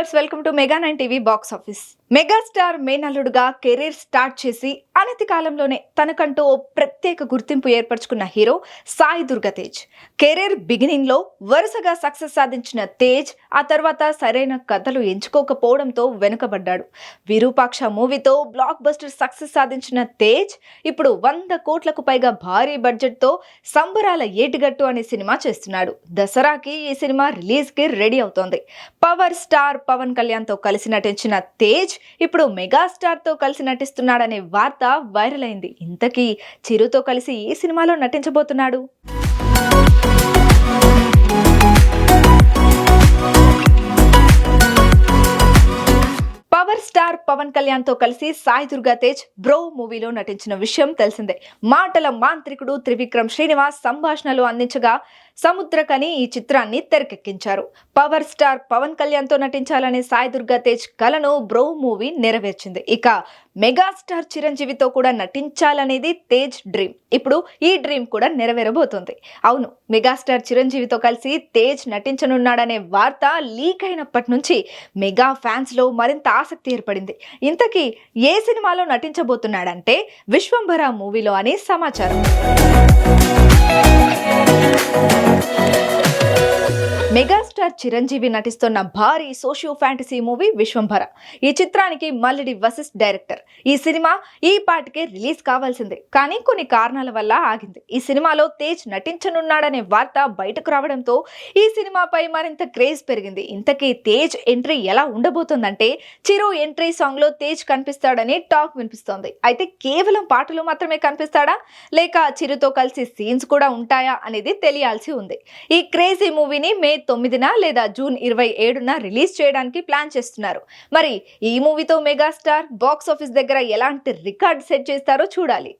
viewers welcome to mega nine TV box office Megastar మేనల్లుడుగా career start చేసి అనతి కాలంలోనే తనకంటూ ఓ ప్రత్యేక గుర్తింపు ఏర్పరచుకున్న హీరో సాయి దుర్గా తేజ్ కెరీర్ బిగినింగ్లో వరుసగా సక్సెస్ సాధించిన తేజ్ ఆ తర్వాత సరైన కథలు ఎంచుకోకపోవడంతో వెనుకబడ్డాడు. విరూపాక్ష మూవీతో బ్లాక్ బస్టర్ సక్సెస్ సాధించిన తేజ్ ఇప్పుడు వంద కోట్లకు పైగా భారీ బడ్జెట్తో సంబరాల ఏటిగట్టు అనే సినిమా చేస్తున్నాడు. దసరాకి ఈ సినిమా రిలీజ్కి రెడీ అవుతోంది. పవర్ స్టార్ పవన్ కళ్యాణ్తో కలిసి నటించిన తేజ్ ఇప్పుడు మెగాస్టార్తో కలిసి నటిస్తున్నాడనే వార్త వైరల్ అయింది. ఇంతకీ చిరుతో కలిసి ఏ సినిమాలో నటించబోతున్నాడు? స్టార్ పవన్ కళ్యాణ్తో కలిసి సాయి దుర్గా తేజ్ బ్రో మూవీలో నటించిన విషయం తెలిసిందే. మాటల మాంత్రికుడు త్రివిక్రమ్ శ్రీనివాస్ సంభాషణలు అందించగా సముద్రకని ఈ చిత్రాన్ని తెరకెక్కించారు. పవర్ స్టార్ పవన్ కళ్యాణ్తో నటించాలనే సాయి దుర్గా తేజ్ కలను బ్రో మూవీ నెరవేర్చింది. ఇక మెగాస్టార్ చిరంజీవితో కూడా నటించాలనేది తేజ్ డ్రీమ్. ఇప్పుడు ఈ డ్రీమ్ కూడా నెరవేరబోతుంది. అవును మెగాస్టార్ చిరంజీవితో కలిసి తేజ్ నటించనున్నాడనే వార్త లీక్ అయినప్పటి నుంచి మెగా ఫ్యాన్స్లో మరింత ఆసక్తి ఏర్పడింది. ఇంతకీ ఏ సినిమాలో నటించబోతున్నాడంటే విశ్వంభర మూవీలో అనే సమాచారం. మెగాస్టార్ చిరంజీవి నటిస్తున్న భారీ సోషియో ఫ్యాంటసీ మూవీ విశ్వంభర. ఈ చిత్రానికి మల్లిడి వశిష్ఠ్ డైరెక్టర్. ఈ సినిమా ఈ పాటికే రిలీజ్ కావాల్సిందే. కానీ కొన్ని కారణాల వల్ల ఆగింది. ఈ సినిమాలో తేజ్ నటించనున్నాడనే వార్త బయటకు రావడంతో ఈ సినిమాపై మరింత క్రేజ్ పెరిగింది. ఇంతకీ తేజ్ ఎంట్రీ ఎలా ఉండబోతుందంటే చిరు ఎంట్రీ సాంగ్లో తేజ్ కనిపిస్తాడని టాక్ వినిపిస్తోంది. అయితే కేవలం పాటలు మాత్రమే కనిపిస్తాడా? లేక చిరుతో కలిసి సీన్స్ కూడా ఉంటాయా అనేది తెలియాల్సి ఉంది. ఈ క్రేజీ మూవీని మే తొమ్మిదిన లేదా జూన్ ఇరవై ఏడున రిలీజ్ చేయడానికి ప్లాన్ చేస్తున్నారు. మరి ఈ మూవీతో మెగాస్టార్ బాక్స్ ఆఫీస్ దగ్గర ఎలాంటి రికార్డ్ సెట్ చేస్తారో చూడాలి.